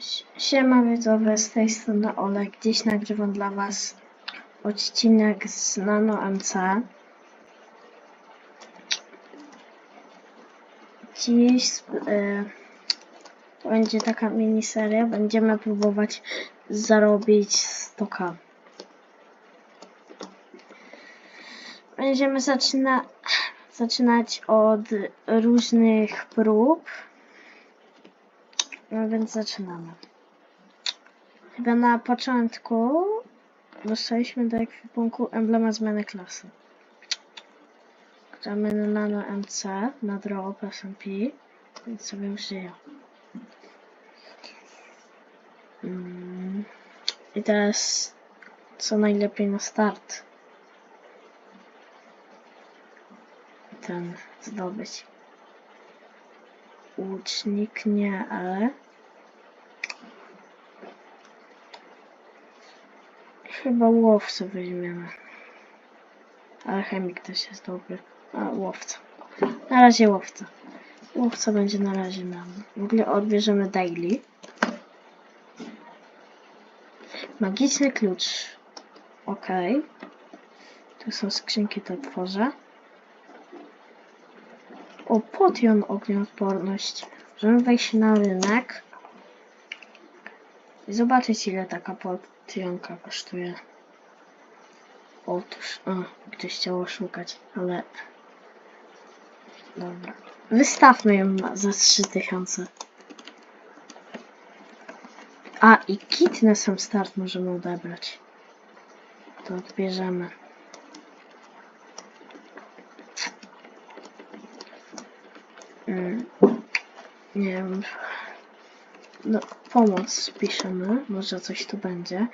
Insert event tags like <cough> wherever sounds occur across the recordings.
Sie- Siema widzowie, z tej strony Olek. Dziś nagrywam dla was odcinek z Nano MC. Dziś to będzie taka miniseria. Będziemy próbować zarobić 100k. Będziemy zaczyna, zaczynać od różnych prób. No więc zaczynamy. Chyba na początku dostaliśmy do ekwipunku emblema zmiany klasy. Gramy na Nano MC, na Draw SMP, więc sobie użyję. Mm. I teraz co najlepiej na start. Ten zdobyć. Łucznik nie, ale chyba łowcę weźmiemy. Ale chemik też jest dobry. A, łowca. Na razie łowca. Łowca będzie na razie nam. W ogóle odbierzemy daily. Magiczny klucz. Ok. Tu są skrzynki, to otworzę. O, potion ognioodporność. Możemy wejść na rynek i zobaczyć ile taka potionka kosztuje. Otóż, o, ktoś chciał oszukać, ale... Dobra. Wystawmy ją za 3000. A, i kit na sam start możemy odebrać. To odbierzemy. Mm. Nie wiem. No, pomoc piszemy. Może coś tu będzie.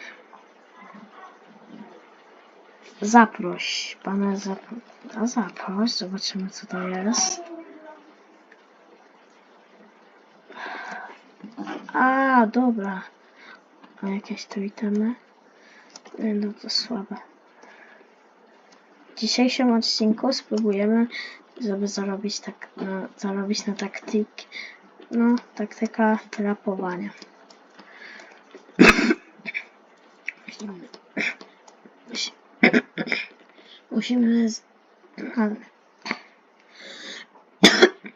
Zaproś. Pana zapro... A zaproś. Zobaczymy co to jest. A, dobra. A jakieś tu itemy? Nie, No to słabe. W dzisiejszym odcinku spróbujemy, żeby zarobić tak, no, zarobić na taktyk, no, taktyka trapowania. Musimy, musi-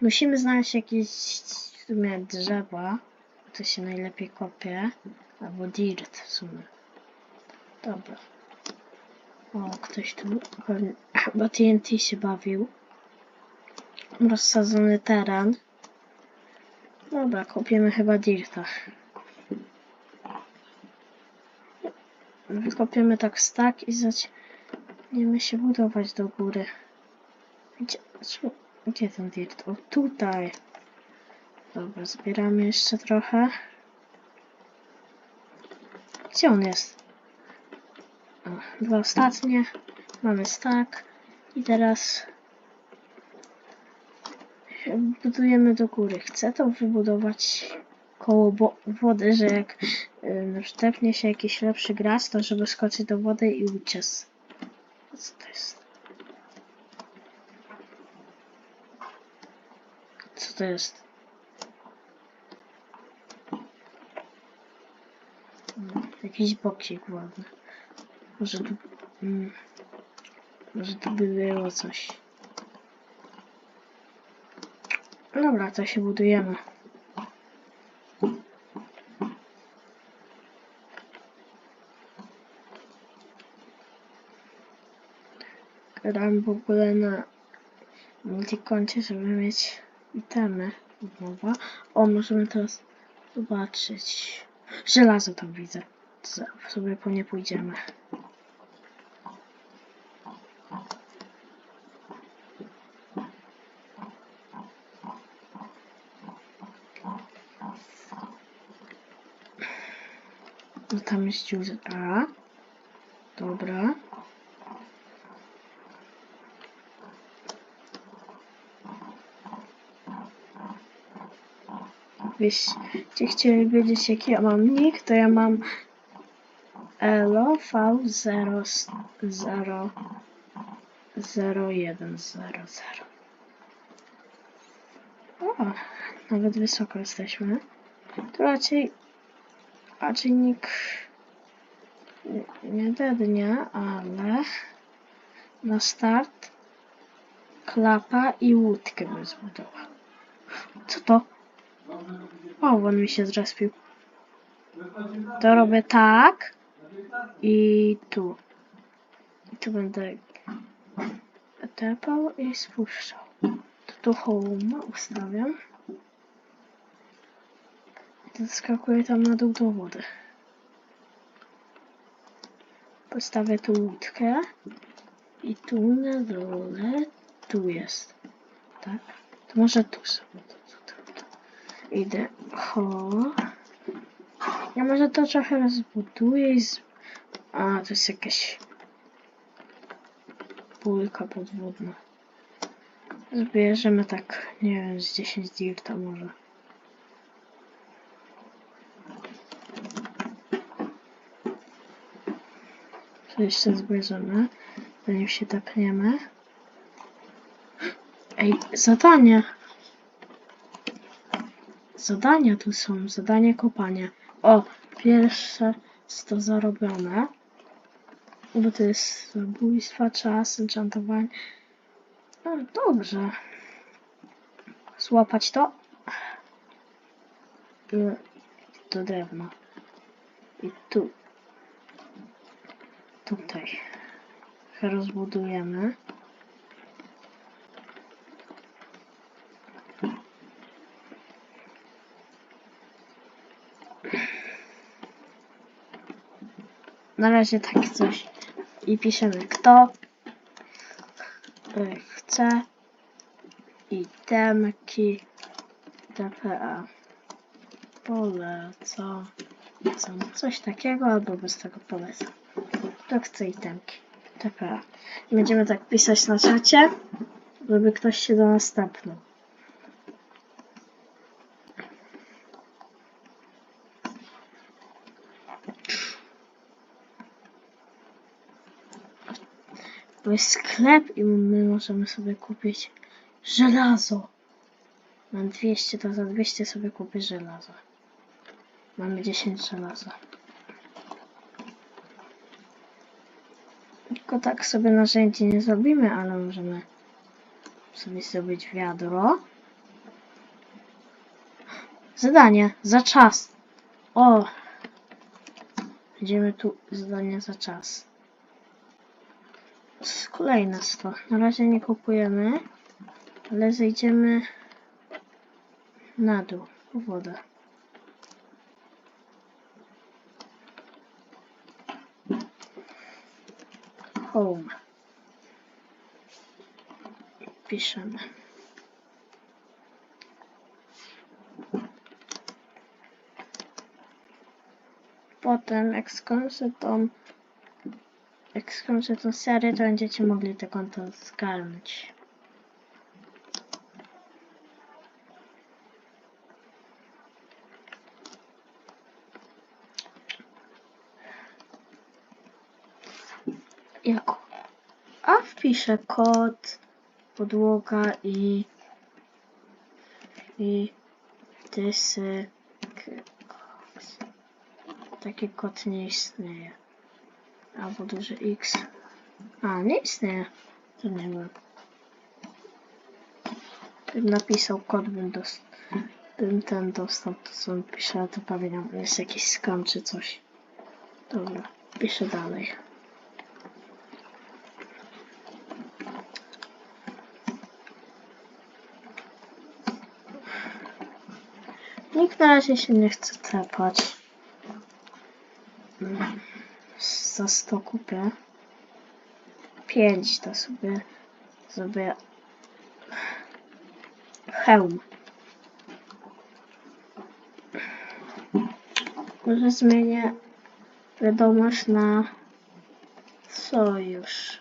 musimy, znaleźć jakieś w sumie drzewa, to się najlepiej kopie, albo dirt w sumie. Dobra. O, ktoś tu chyba TNT się bawił. Rozsadzony teren. Dobra, kopiemy chyba dirta. Wykopiemy tak stack i zaczniemy się budować do góry. Gdzie, gdzie ten dirt? O, tutaj. Dobra, zbieramy jeszcze trochę. Gdzie on jest? O, dwa ostatnie. Mamy stack. I teraz budujemy do góry. Chcę to wybudować koło wody, że jak wtepnie się jakiś lepszy gras, to żeby skoczyć do wody i uciec. Co to jest? Co to jest? Jakiś boksik ładny. Może. Mm, może tu by było coś. Dobra, to się budujemy. Gram w ogóle na multikoncie, żeby mieć itemy. O, możemy teraz zobaczyć. Żelazo tam widzę. Za- sobie po nie pójdziemy. Tam jest dziura. Dobra. Jeśli chcieli wiedzieć jaki ja mam nick, to ja mam Elo V0 0 0100. O, nawet wysoko jesteśmy. To raczej A czynnik nie, nie dednie, ale na start klapa i łódkę bym zbudował. Co to? O, on mi się zrespił. To robię tak i tu. I tu będę tepał i spuszczał. To tu home ustawiam. I Zeskakuję tam na dół do wody. Postawię tu łódkę. I tu na dole, tu jest. Tak? To może tu sobie. To, to, to. Idę. Ho. Ja może to trochę rozbuduję i z... A, to jest jakaś pulka podwodna. Zbierzemy tak, nie wiem, z 10 dirta może. Jeszcze zbierzemy, zanim się tepniemy. Ej, zadanie! Zadania tu są, zadanie kopania. O, pierwsze jest to zarobione. Bo to jest zabójstwa, czas, enchantowanie. No, dobrze. Złapać to. No, To drewno. I tu. Tutaj. Rozbudujemy. Na razie tak coś. I piszemy kto chce itemki TPA. Polecam. Coś takiego albo bez tego polecam. Kto chce itemki TPA. I będziemy tak pisać na czacie, żeby ktoś się do nas tepnął. To jest sklep i my możemy sobie kupić żelazo. Mam 200, to za 200 sobie kupię żelazo. Mamy 10 żelaza. Tylko tak sobie narzędzi nie zrobimy, ale możemy sobie zrobić wiadro. Zadanie za czas. O! Będziemy tu zadanie za czas. Kolejne 100. Na razie nie kupujemy, ale zejdziemy na dół, po wodę. Home. Piszemy. Potem, jak skończę tą jak skończę tą serię, to będziecie mogli te konto zgarnąć. Jak? A wpiszę kod, podłoga i i dysy. Taki kod nie istnieje. Albo duży X. A, nie istnieje. To nie wiem. Bym napisał kod, bym, dos- bym ten dostał, to co on pisze, to pewnie jest jakiś skam czy coś. Dobra, piszę dalej. Nikt na razie się nie chce tepać. Za 100 kupię. 5 to sobie zrobię hełm. Może zmienię wiadomość na sojusz.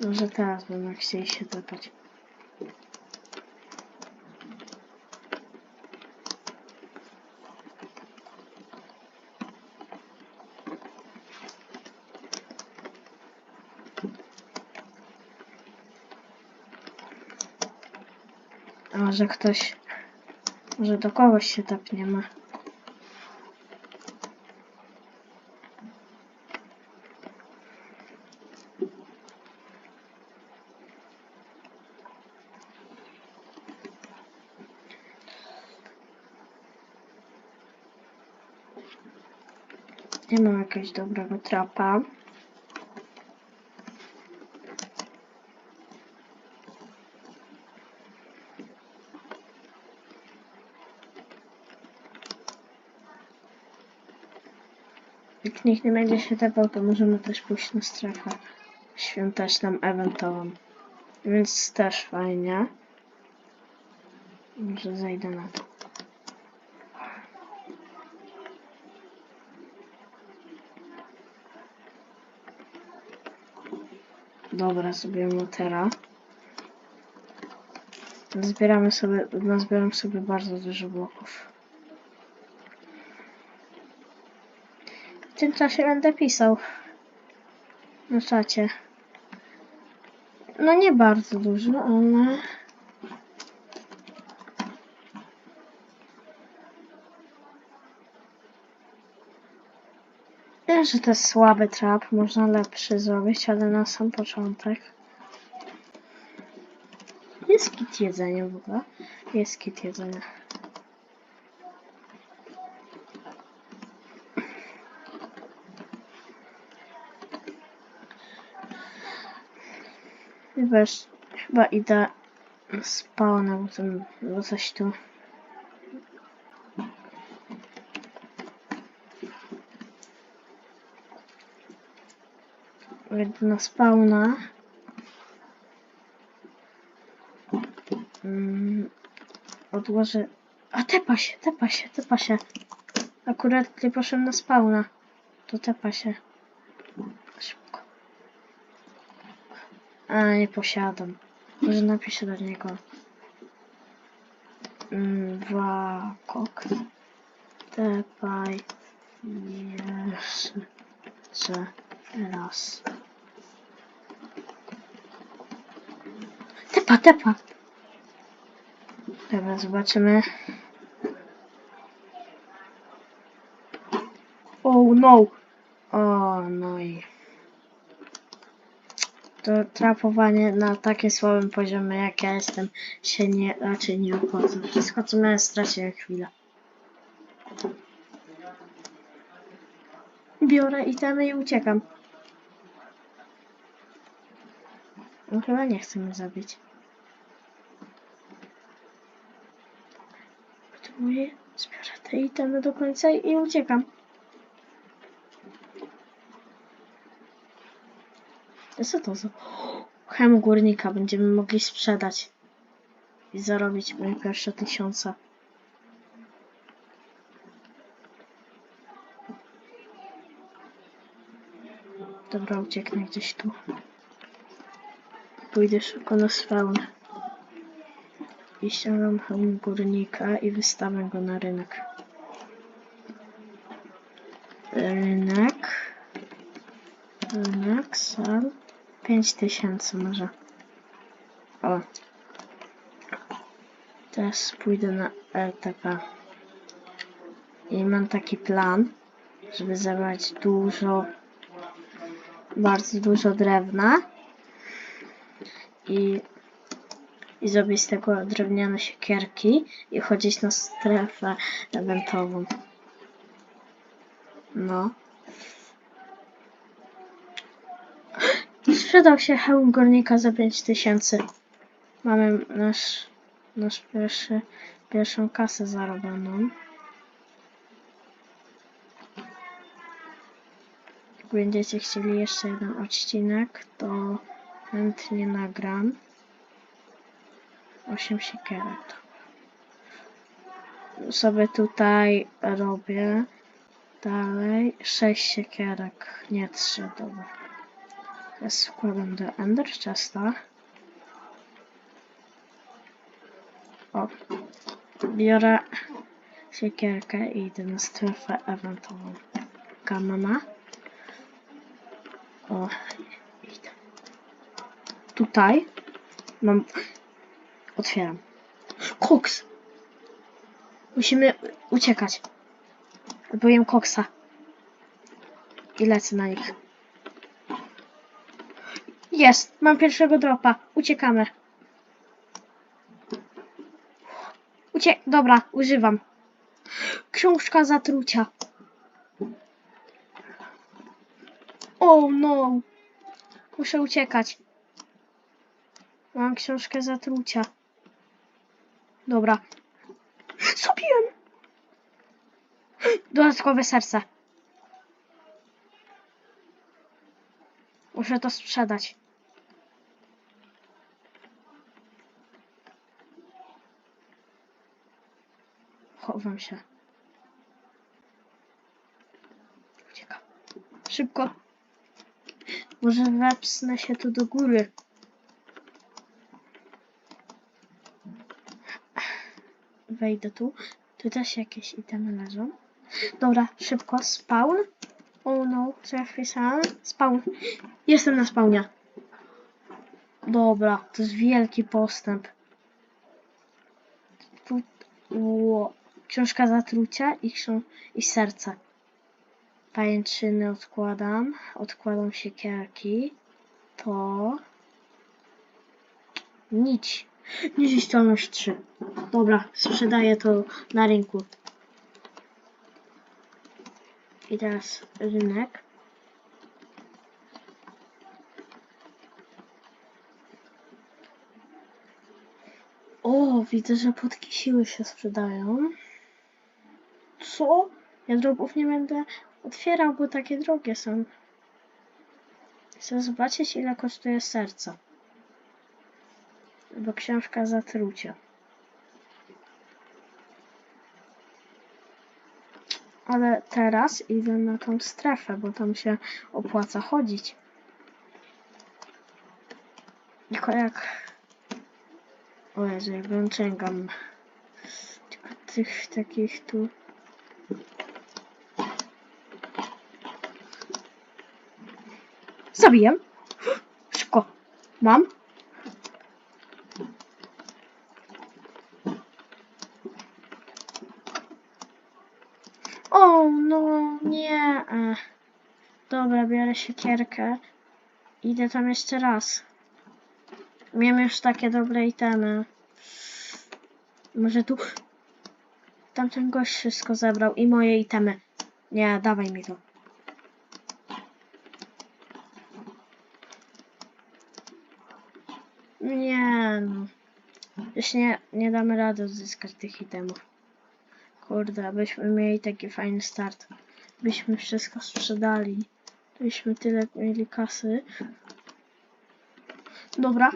Może teraz będę chcieli się tepać. może ktoś, może do kogoś się tapniemy. Nie mam jakiegoś dobrego trapa. Nikt nie będzie się tepał, to możemy też pójść na strefę świąteczną, eventową. Więc też fajnie. Może zejdę na to. Dobra, sobie motera. Zbieramy sobie, nazbieram sobie bardzo dużo bloków. W tym czasie będę pisał na czacie. No nie bardzo dużo, ale... Wiem, że to jest słaby trap, można lepszy zrobić, ale na sam początek. Jest kit jedzenia w ogóle. Jest kit jedzenia. Wiesz, chyba idę spawna, bo, tam, bo coś tu. Idę na spawna. Mm, odłożę. A tepa się, tepa się, tepa się. Akurat gdy poszedłem na spawna, to tepa się. A, nie posiadam. Może napiszę do niego. Mm, Wakok. Tepaj. Jeszcze raz. Tepa, tepa. Dobra, zobaczymy. Oh no. O, no i to trapowanie na takim słabym poziomie jak ja jestem się nie, raczej nie opłaca. Wszystko co miałem straciłem chwilę. Biorę itemy i uciekam. On chyba nie chce mnie zabić. Potrzebuję, zbiorę te itemy do końca i uciekam. Co to za... Hem górnika będziemy mogli sprzedać. I zarobić moje pierwsze tysiące. Dobra, ucieknę gdzieś tu. Pójdę szybko na spawn. I ściągam hełm górnika i wystawiam go na rynek. Rynek. Rynek, sal. 5000 może. O. Teraz pójdę na LTP. I mam taki plan, żeby zebrać dużo, bardzo dużo drewna i, i zrobić z tego drewniane siekierki i chodzić na strefę eventową. No. Sprzedał się hełm górnika za 5000. Mamy nasz, nasz pierwszy, pierwszą kasę zarobioną. Jak będziecie chcieli jeszcze jeden odcinek, to chętnie nagram. 8 siekierek. Sobie tutaj robię dalej 6 siekierek, nie 3, dobra. Teraz wkładam do Ender Chesta. O. Biorę siekierkę i idę na strefę eventową. Kamana. O. Idę. Tutaj mam... Otwieram. Koks! Musimy uciekać. Boję koksa. I lecę na nich. Jest, mam pierwszego dropa. Uciekamy. Ucie... Dobra, używam. Książka zatrucia. Oh no! Muszę uciekać. Mam książkę zatrucia. Dobra. Zrobiłem! Dodatkowe serce. Muszę to sprzedać. Chowam się. Uciekam. Szybko. Może wepsnę się tu do góry. Wejdę tu. Tu też jakieś itemy leżą. Dobra, szybko. Spawn. Oh no, co ja wpisałem? Spawn. Jestem na spawnie. Dobra, to jest wielki postęp. Tu, ło, książka zatrucia i, ksią- i serce. Pajęczyny odkładam. Odkładam siekierki. To... Nić. Nieziścialność 3. Dobra, sprzedaję to na rynku. I teraz rynek. O, widzę, że podki siły się sprzedają. Co? Ja dropów nie będę otwierał, bo takie drogie są. Chcę zobaczyć, ile kosztuje serce. Bo książka zatrucia. Ale teraz idę na tą strefę, bo tam się opłaca chodzić. Tylko jak... O Jezu, jak włączęgam. Tylko tych takich tu... Zabiję. <gasps> Szybko. Mam. O, no nie. e. Biorę siekierkę. Idę tam jeszcze raz. Miałem już takie dobre itemy. Może tu... Tamten gość wszystko zebrał i moje itemy. Nie, dawaj mi to. Nie no. Już nie, nie damy rady uzyskać tych itemów. Kurde, byśmy mieli taki fajny start. Byśmy wszystko sprzedali. Byśmy tyle mieli kasy. Dobra.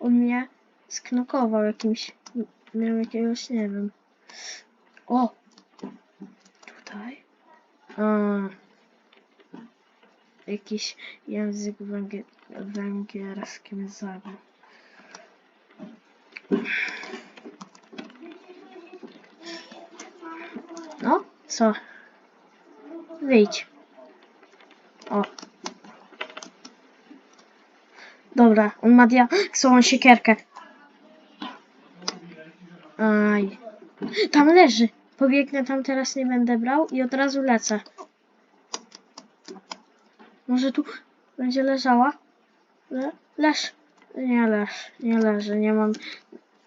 On mnie sknokował jakimś... Miał jakiegoś, nie wiem. O! Tutaj. A. Jakiś język węgier węgierski mnie zabił. No, co? Wyjdź. O. Dobra, on ma diaksową siekierkę. Aj. Tam leży. Pobiegnę tam teraz, nie będę brał i od razu lecę. Może tu będzie leżała? Le leż. Nie leż, nie leży, nie mam...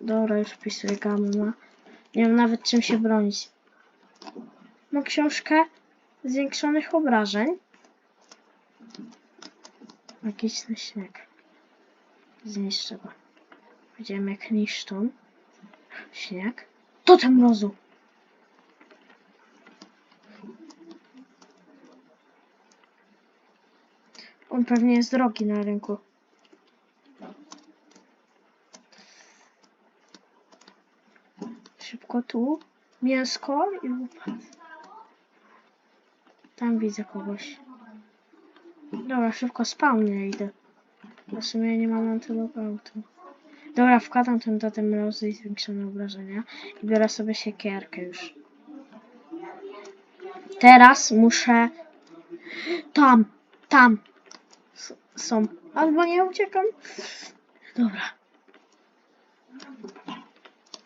Dobra, już wpisuję gamma. Nie mam nawet czym się bronić. Mam książkę zwiększonych obrażeń. Ten śnieg. Zniszczę go. Widziałem jak niszczą. Śnieg. Totem mrozu. On pewnie jest drogi na rynku. Szybko tu. Mięsko i łopat. Tam widzę kogoś. Dobra, szybko spawnie idę. W sumie nie mam antylopautu. Dobra, wkładam ten totem mrozu i zwiększone obrażenia. I biorę sobie siekierkę już. Teraz muszę... Tam, tam. S- są. Albo nie uciekam. Dobra.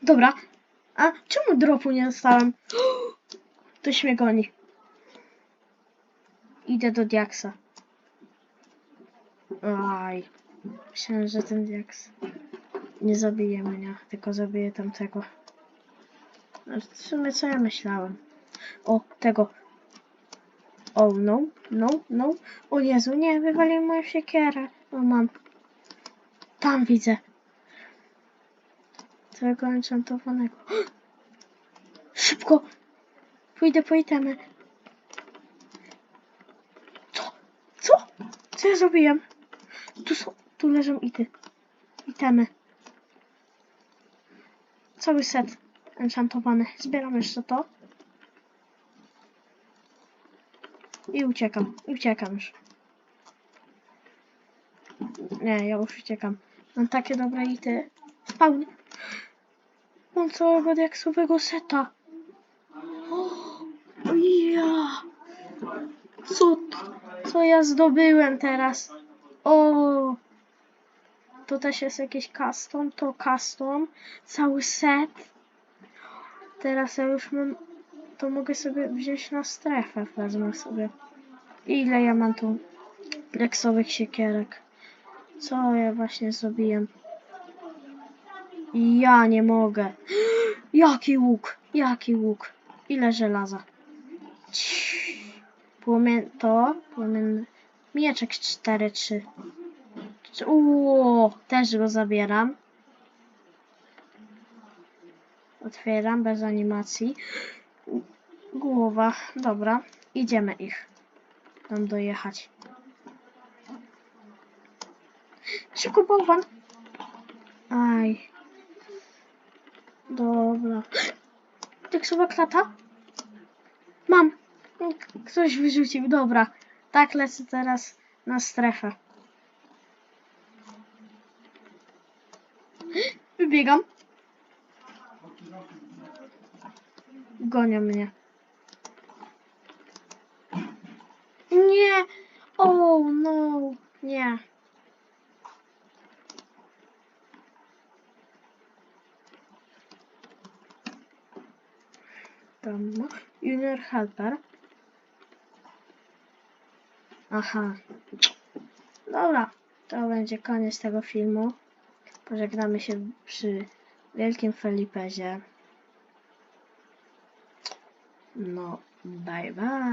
Dobra. A czemu dropu nie dostałem? <gasps> Ktoś mnie goni. Idę do diaksa. Aj. Myślałem, że ten diaks nie zabije mnie, tylko zabije tamtego. No, W sumie co ja myślałem? O, tego. O, no, no, no. O Jezu, nie, wywaliłem moją siekierę. O, mam. Tam widzę. Tego enchantowanego. <gasps> Szybko! Pójdę po itemy. Co? Co? Co ja zrobiłem? Tu są, tu leżą ity. Itemy. Cały set enchantowany. Zbieram jeszcze to. I uciekam. Uciekam już. Nie, ja już uciekam. Mam takie dobre ity. Spawn. Mam całego diaksowego seta. O, ja. Co, co ja zdobyłem teraz? O. To też jest jakiś custom, to custom. Cały set. Teraz ja już mam, to mogę sobie wziąć na strefę, wezmę sobie. Ile ja mam tu leksowych siekierek? Co ja właśnie zrobiłem? Ja nie mogę. <gasps> Jaki łuk? Jaki łuk? Ile żelaza? Ciii. Płomien to, płomien mieczek 4-3. Uuu, też go zabieram. Otwieram bez animacji. Głowa, dobra. Idziemy ich. Tam dojechać. Szybko bałwan. Aj. Dobra. <gasps> Teksowa klata? Mam. Ktoś wyrzucił. Dobra. Tak lecę teraz na strefę. Wybiegam. Gonią mnie. Nie. Oh no. Nie. Tam no. Junior Helper. Aha. Dobra. To będzie koniec tego filmu. Pożegnamy się przy wielkim Felipezie. No, bye bye.